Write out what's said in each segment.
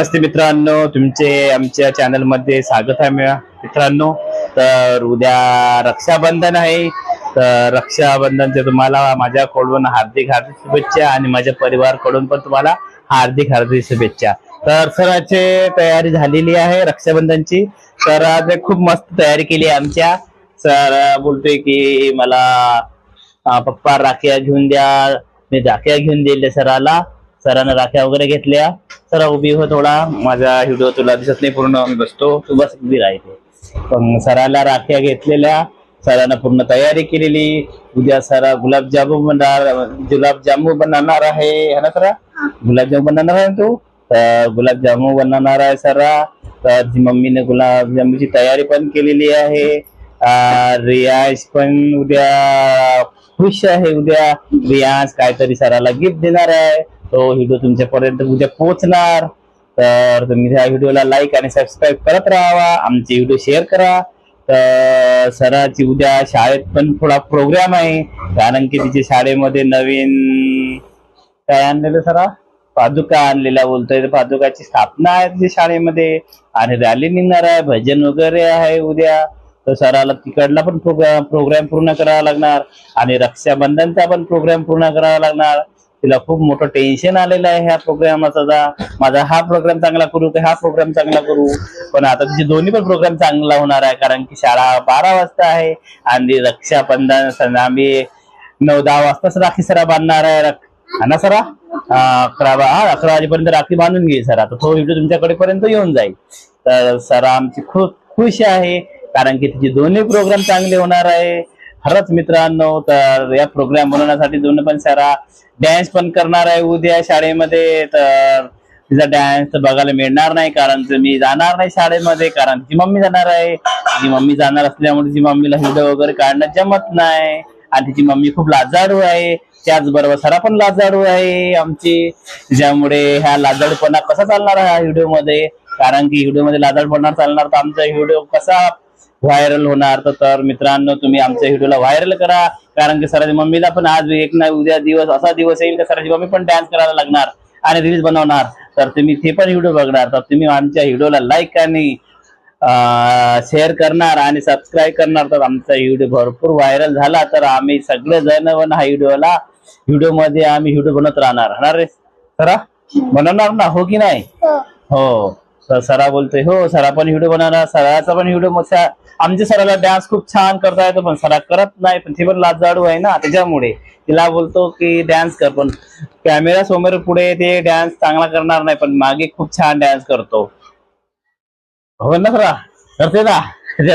नमस्ते मित्रांनो तुमचे आमच्या चॅनलमध्ये स्वागत आहे मिळा- मित्रांनो. तर उद्या रक्षाबंधन आहे. तर रक्षाबंधनचे तुम्हाला माझ्याकडून हार्दिक हार्दिक शुभेच्छा आणि माझ्या परिवारकडून पण तुम्हाला हार्दिक हार्दिक शुभेच्छा. तर सराचे तयारी झालेली आहे रक्षाबंधनची. तर आज खूप मस्त तयारी केली आहे आमच्या. सर बोलतोय की मला पप्पा राख्या घेऊन द्या. मी राख्या घेऊन दिले सराला. सरांना राख्या वगैरे घेतल्या. सर उभी हो थोडा. माझा व्हिडिओ तुला दिसत नाही पूर्ण मी बसतो. तू बस उभी राहते पण सराला राख्या घेतलेल्या. सरांना पूर्ण तयारी केलेली. उद्या सरा गुलाबजामून बनणार गुलाबजामू बनवणार आहे. है ना सरा? गुलाबजामुन बनवणार आहे तू? तर गुलाबजामुन बनवणार आहे सरा. तर मम्मीने गुलाबजामुनची तयारी पण केलेली आहे. रियाज पण उद्या खुश आहे उद्या. रियाज काहीतरी सराला गिफ्ट देणार आहे. तो व्हिडिओ तुमच्यापर्यंत उद्या पोहोचणार. तर तुम्ही ह्या व्हिडिओला लाईक आणि सबस्क्राईब करत राहावा. आमचे व्हिडिओ शेअर करा. तर सराची उद्या शाळेत पण थोडा प्रोग्राम आहे. कारण की तिच्या शाळेमध्ये नवीन काय आणलेलं सरा? पादुका आणलेला बोलतोय. पादुकाची स्थापना आहे तिच्या शाळेमध्ये. आणि रॅली निघणार आहे. भजन वगैरे आहे उद्या. तर सराला तिकडला पण प्रोग्राम प्रोग्राम पूर्ण करावा लागणार. आणि रक्षाबंधनचा पण प्रोग्राम पूर्ण करावा लागणार. तिला खूप मोठं टेन्शन आलेलं आहे ह्या प्रोग्रामाचा माझा हा प्रोग्राम चांगला करू की हा प्रोग्राम चांगला करू? पण आता तिचे दोन्ही पण प्रोग्राम चांगला होणार आहे कारण की शाळा बारा वाजता आहे आणि रक्षाबंधन आम्ही नऊ दहा वाजताच राखी सरा बांधणार आहे. हा ना सरा? अकरा हा, अकरा वाजेपर्यंत राखी बांधून घेईल सर. आता तो व्हिडिओ तुमच्याकडे पर्यंत येऊन जाईल. तर सरा आमची खूप खुश आहे कारण की तिचे दोन्ही प्रोग्राम चांगले होणार आहे. खरंच मित्रांनो तर या प्रोग्राम बनवण्यासाठी दोन पण सारा डॅन्स पण करणार आहे. उद्या शाळेमध्ये तर तिचा डॅन्स बघायला मिळणार नाही कारण मी जाणार नाही शाळेमध्ये कारण तिची मम्मी जाणार आहे. तिची मम्मी जाणार असल्यामुळे तिची मम्मीला व्हिडिओ वगैरे काढणं जमत नाही. आणि तिची मम्मी खूप लाजाळू आहे. त्याचबरोबर सरा पण लाजाळू आहे आमची. ज्यामुळे ह्या लाजाळूपणा कसा चालणार आहे ह्या व्हिडिओमध्ये? कारण की व्हिडिओमध्ये लाजाळूपणा चालणार तर आमचा व्हिडिओ कसा व्हायरल होणार तर तर मित्रांनो तुम्ही आमच्या व्हिडिओला व्हायरल करा. कारण की सराची मम्मीला पण आज एक ना उद्या दिवस असा दिवस येईल की सराची मम्मी पण डान्स करायला लागणार आणि रील्स बनवणार. तर तुम्ही ते पण व्हिडिओ बघणार. तर तुम्ही आमच्या व्हिडिओला लाईक आणि शेअर करणार आणि सबस्क्राईब करणार. तर आमचा व्हिडिओ भरपूर व्हायरल झाला तर आम्ही सगळे जण पण हा व्हिडिओला व्हिडिओमध्ये आम्ही व्हिडिओ बनवत राहणार. रे? सरा बनवणार ना? हो की नाही? हो. तर सरा बोलतोय हो सरा पण व्हिडिओ बनवणार सराचा पण व्हिडिओ मस्त आमच्या सराला डान्स खूप छान करता येतो पण सरा करत नाही पण ती पण लाजाडू आहे ना त्याच्यामुळे तिला बोलतो की डान्स कर पण कॅमेरा समोर पुढे ते डान्स चांगला करणार नाही पण मागे खूप छान डान्स करतो. हो ना सरा? करते ना? ते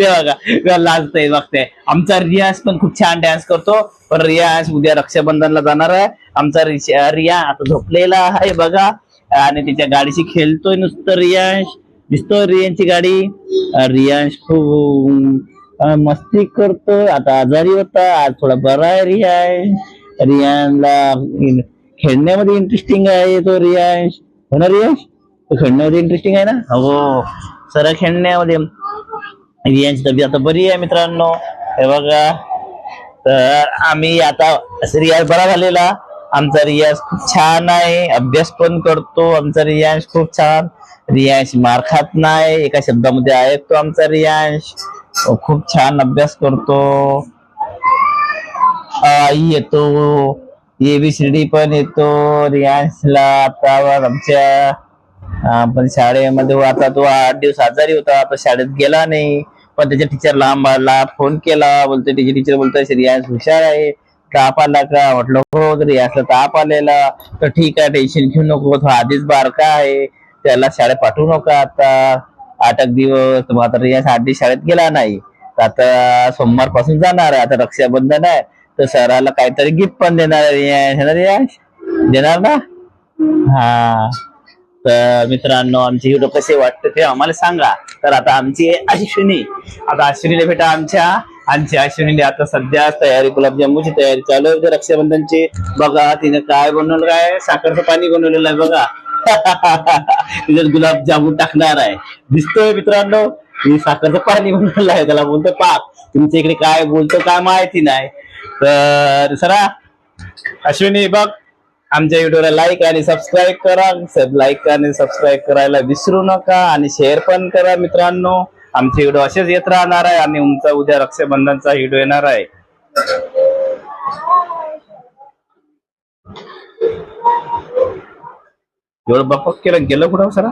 बघा. लाजतय बघते. आमचा रियाज पण खूप छान डान्स करतो. पण रियाज उद्या रक्षाबंधनला जाणार आहे. आमचा रिया आता झोपलेला आहे बघा. आणि तिच्या गाडीशी खेळतोय नुसतं रियांश. दिसतोय रियांची गाडी. रियांश खूप मस्ती करतोय. आता आजारी होता. आज थोडा बरा आहे रियांश. रियांला खेळण्यामध्ये इंटरेस्टिंग आहे तो रियांश. हो ना रियांश? तो खेळण्यामध्ये इंटरेस्टिंग आहे ना? हो. सर खेळण्यामध्ये रियांची तब्येत आता बरी आहे मित्रांनो. हे बघा. तर आम्ही आता रियाज बरा झालेला. आमचा रियाज खूप छान आहे. अभ्यास पण करतो आमचा रियांश खूप छान. रियांश मार खात नाही. एका शब्दामध्ये ऐकतो आमचा रियांश खूप छान अभ्यास करतो. आई येतो. एबीसीडी पण येतो. रियांशला आता आमच्या आपण शाळेमध्ये आता तो आठ दिवस आजारी होता. आता शाळेत गेला नाही. पण त्याच्या टीचरला आम्हाला फोन केला. बोलतो टीचर टीचर बोलतोय रियांश हुशार आहे. ताप आला का म्हटलं हो जरी असं ताप आलेला तर ठीक आहे टेन्शन घेऊ नको तो आधीच बारका आहे. त्याला शाळेत पाठवू नका आता. आठ एक दिवस तर आधी शाळेत गेला नाही. तर आता सोमवारपासून जाणार आहे आता रक्षाबंधन आहे. तर सराला काहीतरी गिफ्ट पण देणार आहे देणार ना? हा. तर मित्रांनो आमची व्हिडिओ कसे वाटते ते आम्हाला सांगा. तर आता आमची अश्विनी. आता अश्विनीला भेटा आमच्या. आमची अश्विनीने आता सध्या तयारी गुलाबजामुनची तयारी चालू आहे. रक्षाबंधनची. बघा तिने काय बनवलं काय साखरचं पाणी बनवलेलं आहे बघा. तिच्यात गुलाबजामुन टाकणार आहे. दिसतोय मित्रांनो मी साखरचं पाणी बनवलेलं आहे. त्याला बोलतो पाक तुमच्या इकडे काय बोलतो काय माहिती नाही. तर सरा अश्विनी बघ आमच्या व्हिडिओला लाईक आणि सबस्क्राईब करा. सब लाईक आणि सबस्क्राईब करायला विसरू नका आणि शेअर पण करा मित्रांनो. आमचे व्हिडिओ असेच येत राहणार आहे. आणि उमचा उद्या रक्षाबंधनचा व्हिडिओ येणार आहे. एवढं बाप्पा केलं गेलं कुठं हो सरा